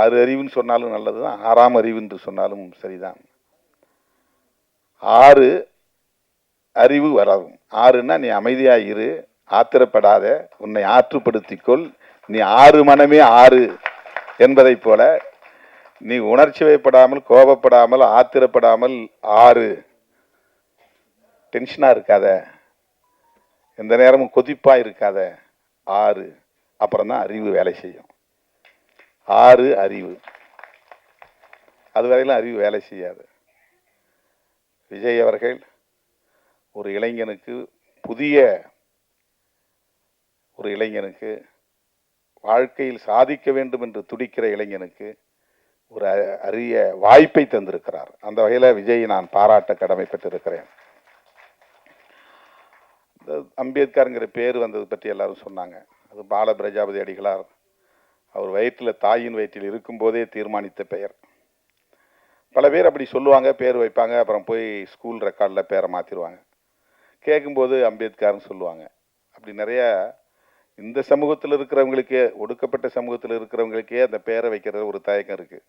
ஆறு அறிவுன்னு சொன்னாலும் நல்லது தான் ஆறாம் அறிவு என்று சொன்னாலும் சரிதான். ஆறு அறிவு வளரும். ஆறுன்னா நீ அமைதியாக இரு ஆத்திரப்படாத உன்னை ஆற்றுப்படுத்திக்கொள். நீ ஆறு மனமே ஆறு என்பதைப் போல நீ உணர்ச்சி வைப்படாமல் கோபப்படாமல் ஆத்திரப்படாமல் ஆறு. டென்ஷனாக இருக்காத. எந்த நேரமும் கொதிப்பாக இருக்காத. ஆறு. அப்புறம் தான் அறிவு வேலை செய்யும். ஆறு அறிவு. அது வரையிலும் அறிவு வேலை செய்யாது. விஜய் அவர்கள் ஒரு இளைஞனுக்கு புதிய ஒரு இளைஞனுக்கு வாழ்க்கையில் சாதிக்க வேண்டும் என்று துடிக்கிற இளைஞனுக்கு ஒரு அ- அரிய வாய்ப்பை தந்திருக்கிறார். அந்த வகையில் விஜய் நான் பாராட்ட கடமைப்பட்டிருக்கிறேன். அம்பேத்கருங்கிற பேர் வந்தது பற்றி எல்லாரும் சொன்னாங்க. அது பால பிரஜாபதி அடிகளார் அவர் வயிற்றில் தாயின் வயிற்றில் இருக்கும்போதே தீர்மானித்த பெயர். பல பேர் அப்படி சொல்லுவாங்க பேர் வைப்பாங்க அப்புறம் போய் ஸ்கூல் ரெக்கார்டில் பேரை மாற்றிடுவாங்க கேட்கும்போது அம்பேத்கர்னு சொல்லுவாங்க. அப்படி நிறையா இந்த சமூகத்தில் இருக்கிறவங்களுக்கே ஒடுக்கப்பட்ட சமூகத்தில் இருக்கிறவங்களுக்கே அந்த பேரை வைக்கிறது ஒரு தயக்கம் இருக்குது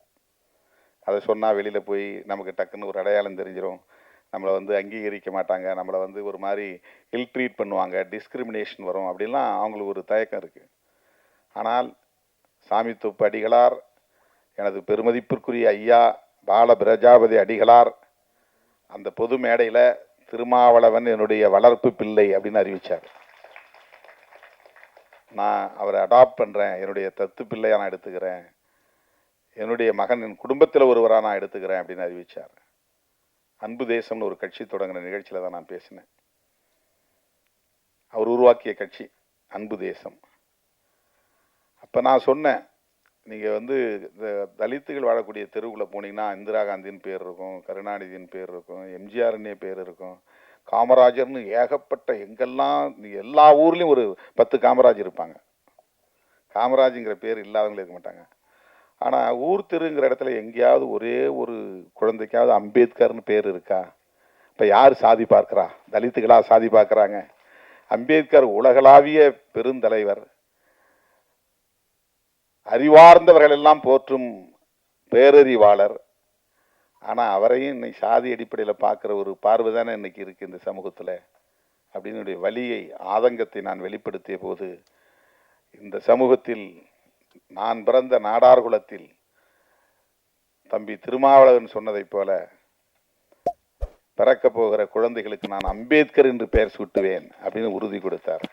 அதை சொன்னால் வெளியில் போய் நமக்கு டக்குன்னு ஒரு அடையாளம் தெரிஞ்சிடும் நம்மளை வந்து அங்கீகரிக்க மாட்டாங்க. நம்மளை வந்து ஒரு மாதிரி இல் ட்ரீட் பண்ணுவாங்க டிஸ்கிரிமினேஷன் வரும். அப்படின்லாம் அவங்களுக்கு ஒரு தயக்கம் இருக்குது ஆனால் சாமித்தொப்பு அடிகளார் எனது பெருமதிப்பிற்குரிய ஐயா பால பிரஜாபதி அடிகளார் அந்த பொது மேடையில் திருமாவளவன் என்னுடைய வளர்ப்பு பிள்ளை அப்படின்னு அறிவிச்சார். நான் அவரை அடாப்ட் பண்ணுறேன் என்னுடைய தத்து பிள்ளையாக நான் எடுத்துக்கிறேன். என்னுடைய மகன் என் குடும்பத்தில் ஒருவராக நான் எடுத்துக்கிறேன் அப்படின்னு அறிவிச்சார். அன்பு தேசம்னு ஒரு கட்சி தொடங்கின நிகழ்ச்சியில் தான் நான் பேசினேன். அவர் உருவாக்கிய கட்சி அன்பு தேசம். இப்போ நான் சொன்னேன் நீங்கள் வந்து இந்த தலித்துகள் வாழக்கூடிய தெருவுக்குள்ளே போனீங்கன்னா இந்திரா காந்தின்னு பேர் இருக்கும் கருணாநிதியின் பேர் இருக்கும் எம்ஜிஆர்னே பேர் இருக்கும். காமராஜர்னு ஏகப்பட்ட எங்கெல்லாம் எல்லா ஊர்லேயும் ஒரு பத்து காமராஜ் இருப்பாங்க. காமராஜுங்கிற பேர் இல்லாதவங்களே இருக்க மாட்டாங்க. ஆனால் ஊர் தெருங்கிற இடத்துல எங்கேயாவது ஒரே ஒரு குழந்தைக்காவது அம்பேத்கர்னு பேர் இருக்கா? இப்போ யார் சாதி பார்க்குறா? தலித்துகளாக சாதி பார்க்குறாங்க. அம்பேத்கர் உலகளாவிய பெருந்தலைவர். அறிவார்ந்தவர்கள் எல்லாம் போற்றும் பேரறிவாளர். ஆனால் அவரையும் இன்னைக்கு சாதி அடிப்படையில் பார்க்குற ஒரு பார்வை தானே இன்னைக்கு இருக்குது இந்த சமூகத்தில். அப்படின்னு வழியை ஆதங்கத்தை நான் வெளிப்படுத்திய போது இந்த சமூகத்தில் நான் பிறந்த நாடார் குலத்தில் தம்பி திருமாவளவன் சொன்னதைப் போல பிறக்க போகிற குழந்தைகளுக்கு நான் அம்பேத்கர் என்று பெயர் சூட்டுவேன் அப்படின்னு உறுதி கொடுத்தார்.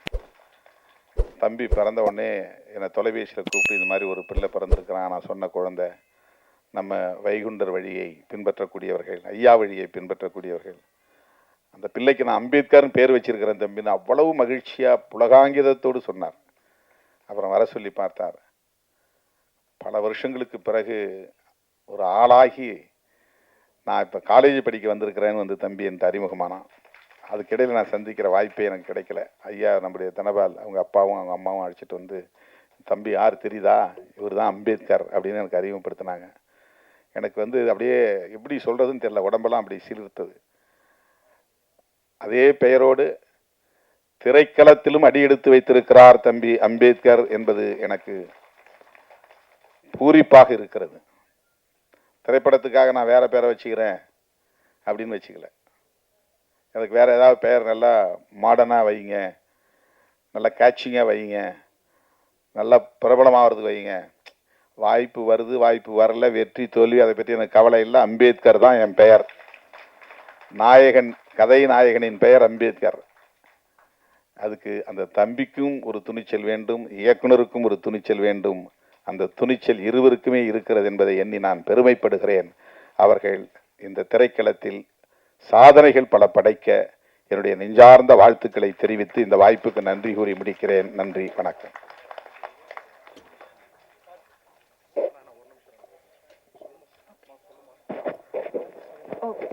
தம்பி பிறந்த உடனே என்னை தொலைபேசியில் கூப்பிட்டு இந்த மாதிரி ஒரு பிள்ளை பிறந்திருக்கிறான் நான் சொன்ன குழந்தை நம்ம வைகுண்டர் வழியை பின்பற்றக்கூடியவர்கள் ஐயா வழியை பின்பற்றக்கூடியவர்கள். அந்த பிள்ளைக்கு நான் அம்பேத்கர்னு பேர் வச்சிருக்கிறேன் தம்பின்னு அவ்வளவு மகிழ்ச்சியாக புலகாங்கிதத்தோடு சொன்னார். அப்புறம் வர சொல்லி பார்த்தார். பல வருஷங்களுக்கு பிறகு ஒரு ஆளாகி நான் இப்போ காலேஜ் படிக்க வந்திருக்கிறேன்னு வந்து தம்பி என் அறிமுகமானான். அதுக்கிடையில் நான் சந்திக்கிற வாய்ப்பே எனக்கு கிடைக்கல. ஐயா நம்முடைய தனபால் அவங்க அப்பாவும் அவங்க அம்மாவும் அழைச்சிட்டு வந்து தம்பி யார் தெரியுதா? இவர் தான் அம்பேத்கர் அப்படின்னு எனக்கு அறிமுகப்படுத்தினாங்க. எனக்கு வந்து அப்படியே எப்படி சொல்கிறதுன்னு தெரியல. உடம்பெல்லாம் அப்படி சிலிர்த்தது அதே பெயரோடு திரைக்களத்திலும் அடியெடுத்து வைத்திருக்கிறார் தம்பி அம்பேத்கர் என்பது எனக்கு பூரிப்பாக இருக்கிறது. திரைப்படத்துக்காக நான் வேற பேரை வச்சுக்கிறேன் அப்படின்னு வச்சுக்கல. எனக்கு வேறு ஏதாவது பெயர் நல்லா மாடர்னாக வைங்க நல்லா கேட்சிங்காக வைங்க நல்லா பிரபலமாகிறதுக்கு வைங்க வாய்ப்பு வருது வாய்ப்பு வரல வெற்றி தோல்வி அதை பற்றி எனக்கு கவலை இல்லை. அம்பேத்கர் தான் என் பெயர். நாயகன் கதை நாயகனின் பெயர் அம்பேத்கர். அதுக்கு அந்த தம்பிக்கும் ஒரு துணிச்சல் வேண்டும் இயக்குனருக்கும் ஒரு துணிச்சல் வேண்டும். அந்த துணிச்சல் இருவருக்குமே இருக்கிறது என்பதை எண்ணி நான் பெருமைப்படுகிறேன். அவர்கள் இந்த திரைக்களத்தில் சாதனைகள் பல படைக்க என்னுடைய நெஞ்சார்ந்த வாழ்த்துக்களை தெரிவித்து இந்த வாய்ப்புக்கு நன்றி கூறி முடிக்கிறேன். நன்றி. வணக்கம். Okay.